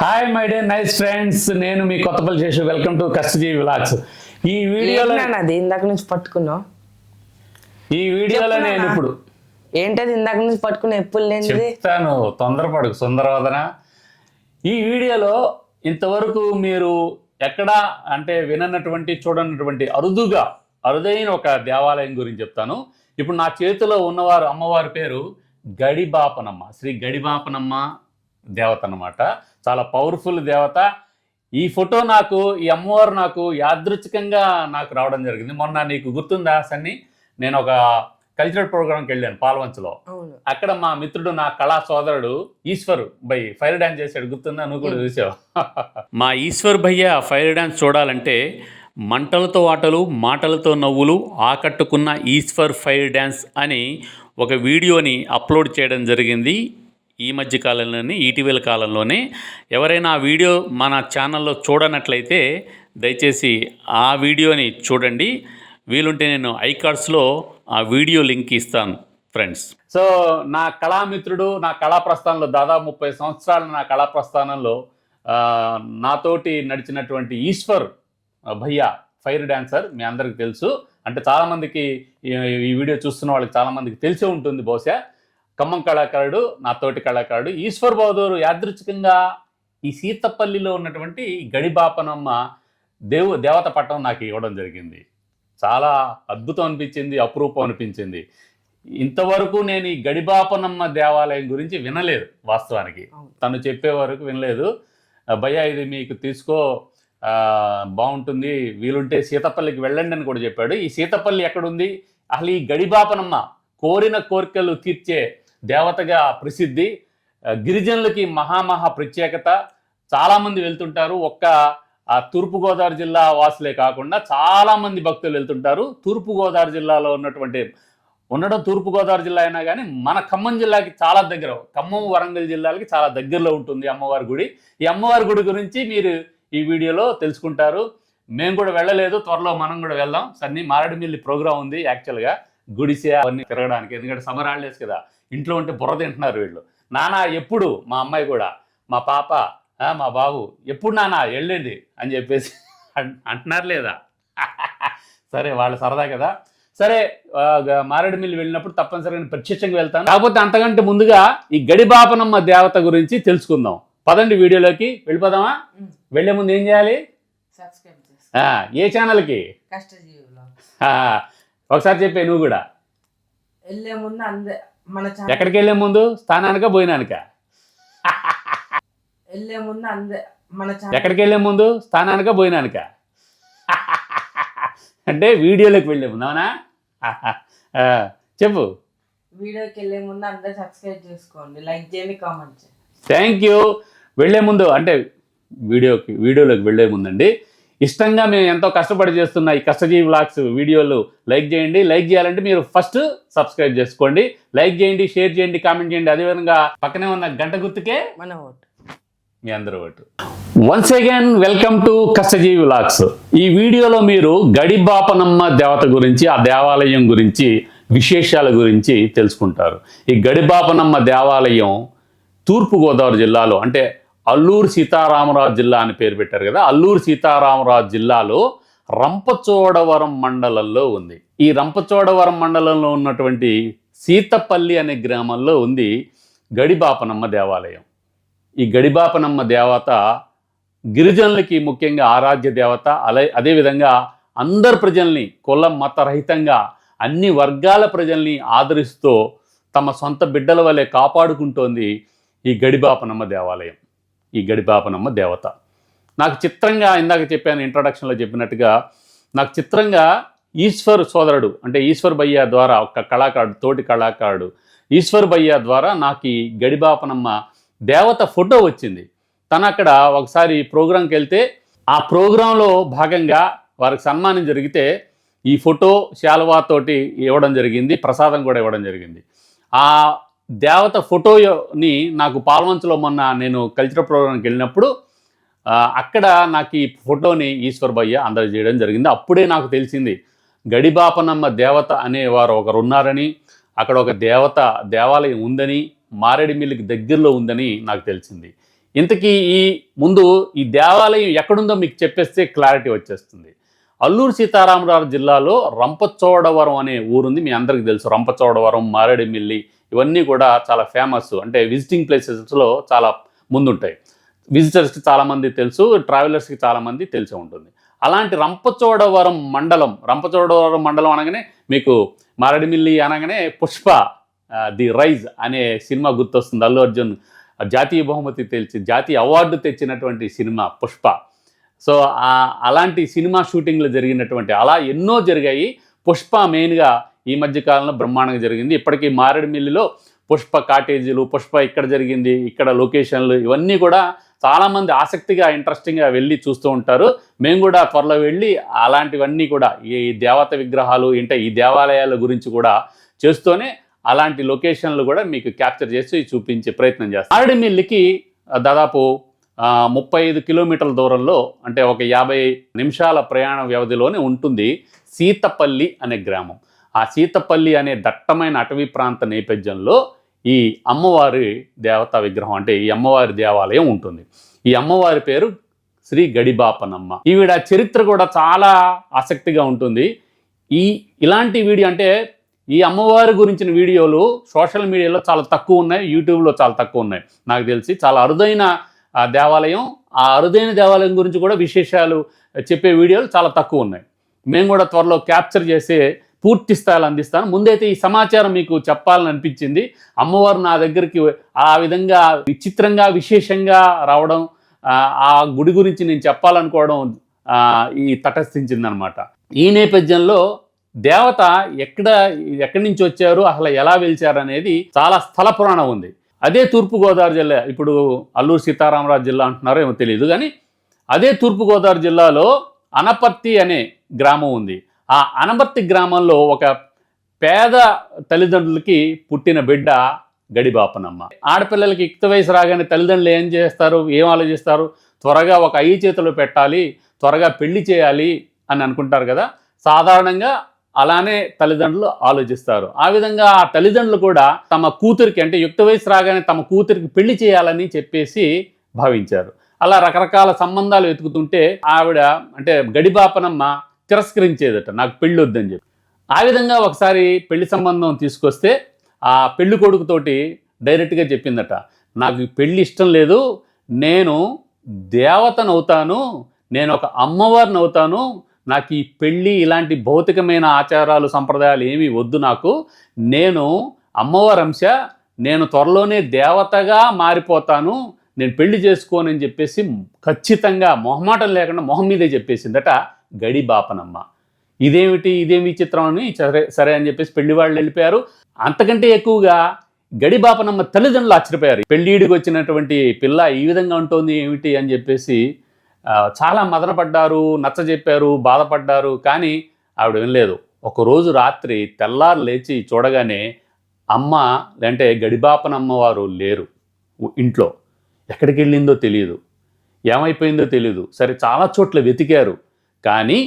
Hi my day nice friends నేను మీ కొత్తపల్లి చేసి వెల్కమ్ టు కష్టజీ విలాగ్స్ ఈ వీడియోలో అది? ఇందాక నుంచి పట్టుకున్నావు? ఈ వీడియోలో నేను ఇప్పుడు ఏంటది? ఇందాక నుంచి పట్టుకున్న ఎప్పుడు లేనిది? చెప్తాను. తొందరపడకు సుందరవదన ఈ వీడియోలో ఇంతవరకు మీరు ఎక్కడా అంటే విననటువంటి చూడనటువంటి అరుదుగా అరుదైన ఒక దేవాలయం గురించి చెప్తాను. ఇప్పుడు నా చేతిలో ఉన్నవారు అమ్మవారి పేరు గడిబాపనమ్మ శ్రీ గడిబాపనమ్మ దేవత అన్నమాట. చాలా పవర్ఫుల్ దేవత. ఈ ఫోటో నాకు ఈ అమ్మవారు నాకు యాదృచ్ఛికంగా నాకు రావడం జరిగింది. మొన్న నీకు గుర్తుందా సన్ని? నేను ఒక కల్చరల్ ప్రోగ్రామ్కి వెళ్ళాను పాల్వంచలో. అక్కడ మా మిత్రుడు నా కళా సోదరుడు ఈశ్వర్ బై ఫైర్ డాన్స్ చేశాడు. గుర్తుందా? నువ్వు కూడా చూసావు? మా ఈశ్వర్ భయ్య ఫైర్ డాన్స్ చూడాలంటే మంటలతో ఆటలు మాటలతో నవ్వులు ఆకట్టుకున్న ఈశ్వర్ ఫైర్ డాన్స్ అని ఒక వీడియోని అప్లోడ్ చేయడం జరిగింది. ఈ మధ్య కాలంలోనే ఇటీవల కాలంలోనే ఎవరైనా ఆ వీడియో మన ఛానల్లో చూడనట్లయితే దయచేసి ఆ వీడియోని చూడండి. వీలుంటే నేను ఐకార్డ్స్లో ఆ వీడియో లింక్ ఇస్తాను ఫ్రెండ్స్. సో నా కళామిత్రుడు నా కళా ప్రస్థానంలో దాదాపు ముప్పై సంవత్సరాలు నా కళా ప్రస్థానంలో నాతోటి నడిచినటువంటి ఈశ్వర్ భయ్య ఫైర్ డాన్సర్ మీ అందరికి తెలుసు. అంటే చాలామందికి ఈ వీడియో చూస్తున్న వాళ్ళకి చాలామందికి తెలిసే ఉంటుంది బహుశా. ఖమ్మం కళాకారుడు నా తోటి కళాకారుడు ఈశ్వర్ బహదూరు యాదృచ్ఛికంగా ఈ సీతపల్లిలో ఉన్నటువంటి గడిబాపనమ్మ దేవు దేవత పట్టం నాకు ఇవ్వడం జరిగింది. చాలా అద్భుతం అనిపించింది అపురూపం అనిపించింది. ఇంతవరకు నేను ఈ గడిబాపనమ్మ దేవాలయం గురించి వినలేదు వాస్తవానికి. తను చెప్పే వరకు వినలేదు. భయ్యా ఇది మీకు తీసుకో బాగుంటుంది వీలుంటే సీతపల్లికి వెళ్ళండి అని కూడా చెప్పాడు. ఈ సీతపల్లి ఎక్కడుంది? అసలు ఈ గడిబాపనమ్మ కోరిన కోరికలు తీర్చే దేవతగా ప్రసిద్ధి గిరిజనులకి మహామహా ప్రత్యేకత. చాలామంది వెళ్తుంటారు. ఒక్క తూర్పుగోదావరి జిల్లా వాసులే కాకుండా చాలామంది భక్తులు వెళ్తుంటారు. తూర్పుగోదావరి జిల్లాలో ఉన్నటువంటి ఉండడం తూర్పుగోదావరి జిల్లా అయినా కానీ మన ఖమ్మం జిల్లాకి చాలా దగ్గర ఖమ్మం వరంగల్ జిల్లాలకి చాలా దగ్గరలో ఉంటుంది అమ్మవారి గుడి. ఈ అమ్మవారి గుడి గురించి మీరు ఈ వీడియోలో తెలుసుకుంటారు. మేము కూడా వెళ్ళలేదు. త్వరలో మనం కూడా వెళ్దాం. సన్నీ మారేడుమిల్లి ప్రోగ్రామ్ ఉంది యాక్చువల్గా. గుడిసే అవన్నీ తిరగడానికి. ఎందుకంటే సమ్మర్ హాలిడేస్ కదా. ఇంట్లో ఉంటే బుర్ర తింటున్నారు వీళ్ళు. నానా ఎప్పుడు? మా అమ్మాయి కూడా. మా పాప మా బాబు ఎప్పుడు నానా? వెళ్ళండి అని చెప్పేసి అంటున్నారు లేదా? సరే వాళ్ళ సరదా కదా. సరే మారేడుమిల్లి వెళ్ళినప్పుడు తప్పనిసరిగా నేను ప్రత్యక్షంగా వెళ్తాను. కాకపోతే అంతకంటే ముందుగా ఈ గడిబాపనమ్మ దేవత గురించి తెలుసుకుందాం. పదండి వీడియోలోకి. వెళ్ళిపోదామా. వెళ్ళే ముందు ఏం చేయాలి? ఏ ఛానల్కి ఒకసారి చెప్పే నువ్వు కూడా. వెళ్ళే ముందు అంద మన ఛానల్ ఎక్కడికి వెళ్ళే ముందు? స్థానానిక పోయినానిక వెళ్ళే ముందు అంద మన ఛానల్ ఎక్కడికి వెళ్ళే ముందు? స్థానానిక పోయినానిక అంటే వీడియోలోకి వెళ్ళే ముందు అవునా? చెప్పు. వీడియోకి వెళ్ళే ముందు అందరు సబ్స్క్రైబ్ చేసుకోండి లైక్ చేయండి కామెంట్ చేయండి. థ్యాంక్ యూ వెళ్ళే ముందు అంటే వీడియోకి వీడియోలోకి వెళ్ళే ముందండి. ఇష్టంగా మేము ఎంతో కష్టపడి చేస్తున్న ఈ కష్టజీవి వ్లాగ్స్ వీడియోలు లైక్ చేయండి. లైక్ చేయాలంటే మీరు ఫస్ట్ సబ్స్క్రైబ్ చేసుకోండి. లైక్ చేయండి షేర్ చేయండి కామెంట్ చేయండి. అదేవిధంగా పక్కనే ఉన్న గంట గుర్తుకే మన ఓటు. మీ అందరూ vote. Once again welcome to Kashtajeevi vlogs. ఈ వీడియోలో మీరు గడిబాపనమ్మ దేవత గురించి ఆ దేవాలయం గురించి విశేషాల గురించి తెలుసుకుంటారు. ఈ గడిబాపనమ్మ దేవాలయం తూర్పుగోదావరి జిల్లాలో అంటే అల్లూరు సీతారామరాజు జిల్లా అని పేరు పెట్టారు కదా. అల్లూరు సీతారామరాజు జిల్లాలో రంపచోడవరం మండలంలో ఉంది. ఈ రంపచోడవరం మండలంలో ఉన్నటువంటి సీతపల్లి అనే గ్రామంలో ఉంది గడిబాపనమ్మ దేవాలయం. ఈ గడిబాపనమ్మ దేవత గిరిజనులకి ముఖ్యంగా ఆరాధ్య దేవత అలా అదేవిధంగా అందరు ప్రజల్ని కులం మతరహితంగా అన్ని వర్గాల ప్రజల్ని ఆదరిస్తూ తమ సొంత బిడ్డల వలె కాపాడుకుంటోంది ఈ గడిబాపనమ్మ దేవాలయం. ఈ గడిపాపనమ్మ దేవత. నాకు చిత్రంగా ఇందాక చెప్పాను ఇంట్రొడక్షన్లో చెప్పినట్టుగా నాకు చిత్రంగా ఈశ్వర్ సోదరుడు అంటే ఈశ్వర్ భయ్య ద్వారా ఒక కళాకారుడు తోటి కళాకారుడు ఈశ్వర్ భయ్య ద్వారా నాకు ఈ గడిబాపనమ్మ దేవత ఫోటో వచ్చింది. తను అక్కడ ఒకసారి ప్రోగ్రాంకి వెళ్తే ఆ ప్రోగ్రాంలో భాగంగా వారికి సన్మానం జరిగితే ఈ ఫోటో శాలువాతోటి ఇవ్వడం జరిగింది ప్రసాదం కూడా ఇవ్వడం జరిగింది. ఆ దేవత ఫోటోని నాకు పాల్వంచలో మొన్న నేను కల్చరల్ ప్రోగ్రాంకి వెళ్ళినప్పుడు అక్కడ నాకు ఈ ఫోటోని ఈశ్వర్ భయ్య అందజేయడం జరిగింది. అప్పుడే నాకు తెలిసింది గడిబాపనమ్మ దేవత అనేవారు ఒకరు ఉన్నారని అక్కడ ఒక దేవత దేవాలయం ఉందని మారేడుమిల్లికి దగ్గరలో ఉందని నాకు తెలిసింది. ఇంతకీ ఈ ముందు ఈ దేవాలయం ఎక్కడుందో మీకు చెప్పేస్తే క్లారిటీ వచ్చేస్తుంది. అల్లూరు సీతారామరాజు జిల్లాలో రంపచోడవరం అనే ఊరుంది మీ అందరికీ తెలుసు. రంపచోడవరం మారేడుమిల్లి ఇవన్నీ కూడా చాలా ఫేమస్ అంటే విజిటింగ్ ప్లేసెస్లో చాలా ముందుంటాయి. విజిటర్స్కి చాలామంది తెలుసు ట్రావెలర్స్కి చాలామంది తెలిసి ఉంటుంది. అలాంటి రంపచోడవరం మండలం రంపచోడవరం మండలం అనగానే మీకు మారేడుమిల్లి అనగానే పుష్ప ది రైజ్ అనే సినిమా గుర్తొస్తుంది. అల్లు అర్జున్ జాతీయ బహుమతి తెలిసి జాతీయ అవార్డు తెచ్చినటువంటి సినిమా పుష్ప. సో అలాంటి సినిమా షూటింగ్లు జరిగినటువంటి అలా ఎన్నో జరిగాయి. పుష్ప మెయిన్గా ఈ మధ్య కాలంలో బ్రహ్మాండంగా జరిగింది. ఇప్పటికీ మారేడుమిల్లిలో పుష్ప కాటేజీలు పుష్ప ఇక్కడ జరిగింది ఇక్కడ లొకేషన్లు ఇవన్నీ కూడా చాలామంది ఆసక్తిగా ఇంట్రెస్టింగ్గా వెళ్ళి చూస్తూ ఉంటారు. మేము కూడా త్వరలో వెళ్ళి అలాంటివన్నీ కూడా ఈ దేవత విగ్రహాలు అంటే ఈ దేవాలయాల గురించి కూడా చేస్తూనే అలాంటి లొకేషన్లు కూడా మీకు క్యాప్చర్ చేసి చూపించే ప్రయత్నం చేస్తాం. మారేడుమిల్లికి దాదాపు ముప్పై ఐదు కిలోమీటర్ల దూరంలో అంటే ఒక యాభై నిమిషాల ప్రయాణ వ్యవధిలోనే ఉంటుంది సీతపల్లి అనే గ్రామం. ఆ సీతపల్లి అనే దట్టమైన అటవీ ప్రాంత నేపథ్యంలో ఈ అమ్మవారి దేవతా విగ్రహం అంటే ఈ అమ్మవారి దేవాలయం ఉంటుంది. ఈ అమ్మవారి పేరు శ్రీ గడిబాపనమ్మ. ఈవిడ చరిత్ర కూడా చాలా ఆసక్తిగా ఉంటుంది. ఈ ఇలాంటి వీడియో అంటే ఈ అమ్మవారి గురించిన వీడియోలు సోషల్ మీడియాలో చాలా తక్కువ ఉన్నాయి యూట్యూబ్లో చాలా తక్కువ ఉన్నాయి. నాకు తెలిసి చాలా అరుదైన దేవాలయం ఆ అరుదైన దేవాలయం గురించి కూడా విశేషాలు చెప్పే వీడియోలు చాలా తక్కువ ఉన్నాయి. మేము కూడా త్వరలో క్యాప్చర్ చేసే పూర్తి స్థాయిలో అందిస్తాను. ముందైతే ఈ సమాచారం మీకు చెప్పాలని అనిపించింది. అమ్మవారు నా దగ్గరికి ఆ విధంగా విచిత్రంగా విశేషంగా రావడం ఆ, గుడి గురించి నేను చెప్పాలనుకోవడం ఈ తటస్థించిందనమాట. ఈ నేపథ్యంలో దేవత ఎక్కడ ఎక్కడి నుంచి వచ్చారు అసలు ఎలా వెలిచారు అనేది చాలా స్థల పురాణం ఉంది. అదే తూర్పుగోదావరి జిల్లా ఇప్పుడు అల్లూరు సీతారామరాజు జిల్లా అంటున్నారో ఏమో తెలియదు కానీ అదే తూర్పుగోదావరి జిల్లాలో అనపర్తి అనే గ్రామం ఉంది. ఆ అనబర్తి గ్రామంలో ఒక పేద తల్లిదండ్రులకి పుట్టిన బిడ్డ గడిబాపనమ్మ. ఆడపిల్లలకి యుక్త వయసు రాగానే తల్లిదండ్రులు ఏం చేస్తారు? ఏం ఆలోచిస్తారు? త్వరగా ఒక అయ్యి చేతిలో పెట్టాలి త్వరగా పెళ్ళి చేయాలి అని అనుకుంటారు కదా. సాధారణంగా అలానే తల్లిదండ్రులు ఆలోచిస్తారు. ఆ విధంగా ఆ తల్లిదండ్రులు కూడా తమ కూతురికి అంటే యుక్త వయసు రాగానే తమ కూతురికి పెళ్ళి చేయాలని చెప్పేసి భావించారు. అలా రకరకాల సంబంధాలు వెతుకుతుంటే ఆవిడ అంటే గడిబాపనమ్మ తిరస్కరించేదట నాకు పెళ్ళి వద్దని చెప్పి. ఆ విధంగా ఒకసారి పెళ్ళి సంబంధం తీసుకొస్తే ఆ పెళ్ళి కొడుకుతోటి డైరెక్ట్గా చెప్పిందట నాకు ఈ ఇష్టం లేదు నేను దేవతను అవుతాను నేను ఒక అమ్మవారిని అవుతాను నాకు ఈ పెళ్ళి ఇలాంటి భౌతికమైన ఆచారాలు సంప్రదాయాలు ఏమీ వద్దు నాకు నేను అమ్మవారి అంశ నేను త్వరలోనే దేవతగా మారిపోతాను నేను పెళ్ళి చేసుకోనని చెప్పేసి ఖచ్చితంగా మొహమాటం లేకుండా మొహం మీదే చెప్పేసిందట గడి బాపనమ్మ ఇదేమిటి ఇదేమి చిత్రం అని సరే సరే అని చెప్పేసి పెళ్ళి వాళ్ళు వెళ్ళిపోయారు. అంతకంటే ఎక్కువగా గడి బాపనమ్మ తల్లిదండ్రులు ఆశ్చర్యపోయారు. పెళ్ళిడికి వచ్చినటువంటి పిల్ల ఈ విధంగా ఉంటుంది ఏమిటి అని చెప్పేసి చాలా మదనపడ్డారు నచ్చజెప్పారు బాధపడ్డారు కానీ ఆవిడ వినలేదు. ఒకరోజు రాత్రి తెల్లారు లేచి చూడగానే అమ్మ లేదంటే గడిబాపనమ్మవారు లేరు ఇంట్లో. ఎక్కడికి వెళ్ళిందో తెలియదు ఏమైపోయిందో తెలియదు సరే చాలా చోట్ల వెతికారు. కానీ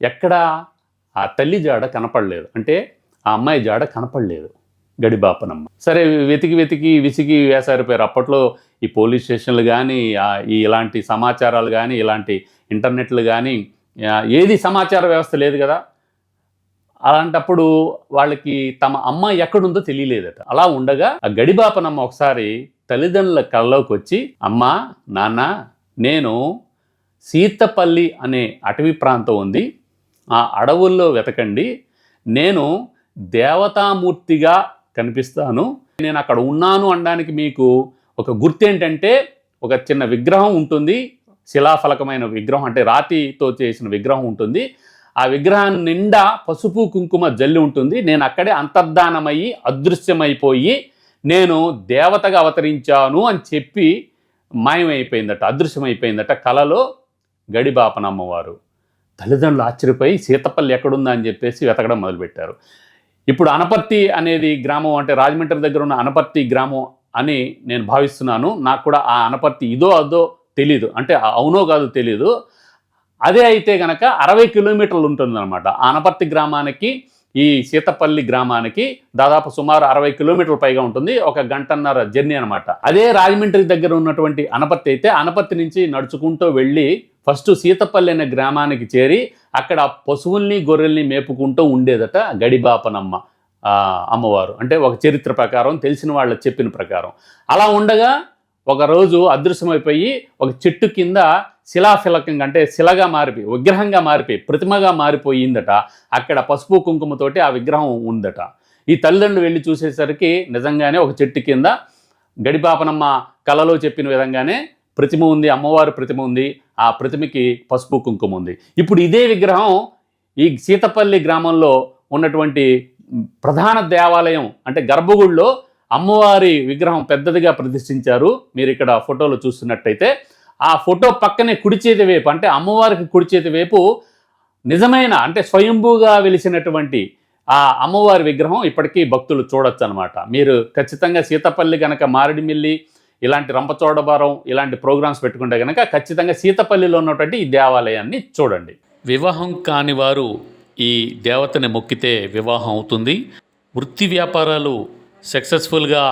ఎక్కడ ఆ తల్లి జాడ కనపడలేదు. అంటే ఆ అమ్మాయి జాడ కనపడలేదు. గడిబాపనమ్మ. సరే వెతికి వెతికి విసిగి వేసారిపోయారు అప్పట్లో ఈ పోలీస్ స్టేషన్లు కానీ ఈ ఇలాంటి సమాచారాలు కానీ ఇలాంటి ఇంటర్నెట్లు కానీ ఏది సమాచార వ్యవస్థ లేదు కదా. అలాంటప్పుడు వాళ్ళకి తమ అమ్మ ఎక్కడుందో తెలియలేదట. అలా ఉండగా ఆ గడిబాపనమ్మ ఒకసారి తల్లిదండ్రుల కళ్ళలోకి వచ్చి అమ్మ నాన్న నేను సీతపల్లి అనే అటవీ ప్రాంతం ఉంది. ఆ అడవుల్లో వెతకండి. నేను దేవతామూర్తిగా కనిపిస్తాను. నేను అక్కడ ఉన్నాను అనడానికి మీకు ఒక గుర్తు ఏంటంటే ఒక చిన్న విగ్రహం ఉంటుంది. శిలాఫలకమైన విగ్రహం అంటే రాతితో చేసిన విగ్రహం ఉంటుంది. ఆ విగ్రహం నిండా పసుపు కుంకుమ జల్లి ఉంటుంది. నేను అక్కడే అంతర్ధానమయ్యి అదృశ్యమైపోయి నేను దేవతగా అవతరించాను అని చెప్పి మాయమైపోయిందట అదృశ్యమైపోయిందట కలలో. గడిబాపనమ్మవారు తల్లిదండ్రులు ఆశ్చర్యపోయి సీతపల్లి ఎక్కడుందా? అని చెప్పేసి వెతకడం మొదలుపెట్టారు. ఇప్పుడు అనపర్తి అనేది గ్రామం అంటే రాజమండ్రి దగ్గర ఉన్న అనపర్తి గ్రామం అని నేను భావిస్తున్నాను. నాకు కూడా ఆ అనపర్తి ఇదో అదో తెలీదు. అంటే అవునో కాదో తెలీదు. అదే అయితే గనక అరవై కిలోమీటర్లు ఉంటుందన్నమాట. ఆ అనపర్తి గ్రామానికి ఈ సీతపల్లి గ్రామానికి దాదాపు సుమారు అరవై కిలోమీటర్ల పైగా ఉంటుంది. ఒక గంటన్నర జర్నీ అనమాట అదే రాజమండ్రి దగ్గర ఉన్నటువంటి అనపత్తి అయితే అనపత్తి నుంచి నడుచుకుంటూ వెళ్ళి ఫస్ట్ సీతపల్లి అనే గ్రామానికి చేరి అక్కడ పశువుల్ని గొర్రెల్ని మేపుకుంటూ ఉండేదట గడిబాపనమ్మ అమ్మవారు. అంటే ఒక చరిత్ర ప్రకారం తెలిసిన వాళ్ళు చెప్పిన ప్రకారం. అలా ఉండగా ఒకరోజు అదృశ్యమైపోయి ఒక చెట్టు కింద శిలాఫిలకంగా అంటే శిలగా మారిపోయి విగ్రహంగా మారిపోయి ప్రతిమగా మారిపోయిందట. అక్కడ పసుపు కుంకుమతోటి ఆ విగ్రహం ఉందట. ఈ తల్లిదండ్రులు వెళ్ళి చూసేసరికి నిజంగానే ఒక చెట్టు కింద గడిపాపనమ్మ కలలో చెప్పిన విధంగానే ప్రతిమ ఉంది అమ్మవారి ప్రతిమ ఉంది ఆ ప్రతిమకి పసుపు కుంకుమ ఉంది. ఇప్పుడు ఇదే విగ్రహం ఈ సీతపల్లి గ్రామంలో ఉన్నటువంటి ప్రధాన దేవాలయం అంటే గర్భగుడిలో అమ్మవారి విగ్రహం పెద్దదిగా ప్రతిష్ఠించారు. మీరు ఇక్కడ ఫోటోలో చూస్తున్నట్టయితే ఆ ఫోటో పక్కనే కుడి చేతి వైపు అంటే అమ్మవారికి కుడి చేతి వైపు నిజమైన అంటే స్వయంభూగా వెలిసినటువంటి ఆ అమ్మవారి విగ్రహం ఇప్పటికీ భక్తులు చూడొచ్చు అనమాట మీరు ఖచ్చితంగా సీతపల్లి కనుక మారడిమిల్లి ఇలాంటి రంపచోడవరం ఇలాంటి ప్రోగ్రామ్స్ పెట్టుకుంటే కనుక ఖచ్చితంగా సీతపల్లిలో ఉన్నటువంటి ఈ దేవాలయాన్ని చూడండి. వివాహం కాని వారు ఈ దేవతని మొక్కితే వివాహం అవుతుంది. వృత్తి వ్యాపారాలు సక్సెస్ఫుల్గా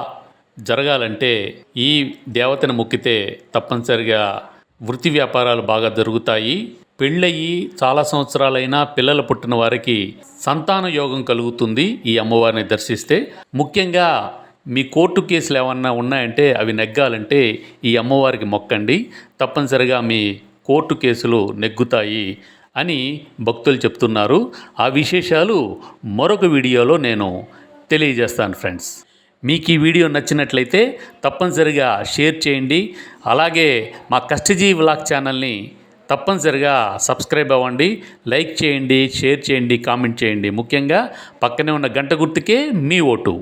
జరగాలంటే ఈ దేవతను మొక్కితే తప్పనిసరిగా వృత్తి వ్యాపారాలు బాగా జరుగుతాయి. పెళ్ళయి చాలా సంవత్సరాలైనా పిల్లలు పుట్టిన వారికి సంతాన యోగం కలుగుతుంది. ఈ అమ్మవారిని దర్శిస్తే ముఖ్యంగా మీ కోర్టు కేసులు ఏమన్నా ఉన్నాయంటే అవి నెగ్గాలంటే ఈ అమ్మవారికి మొక్కండి. తప్పనిసరిగా మీ కోర్టు కేసులు నెగ్గుతాయి అని భక్తులు చెప్తున్నారు. ఆ విశేషాలు మరొక వీడియోలో నేను తెలియజేస్తాను ఫ్రెండ్స్. మీకు ఈ వీడియో నచ్చినట్లయితే తప్పనిసరిగా షేర్ చేయండి. అలాగే మా కష్టజీ వ్లాగ్ ఛానల్ని తప్పనిసరిగా సబ్స్క్రైబ్ అవ్వండి. లైక్ చేయండి షేర్ చేయండి కామెంట్ చేయండి. ముఖ్యంగా పక్కనే ఉన్న గంట గుర్తుకే మీ ఓటు.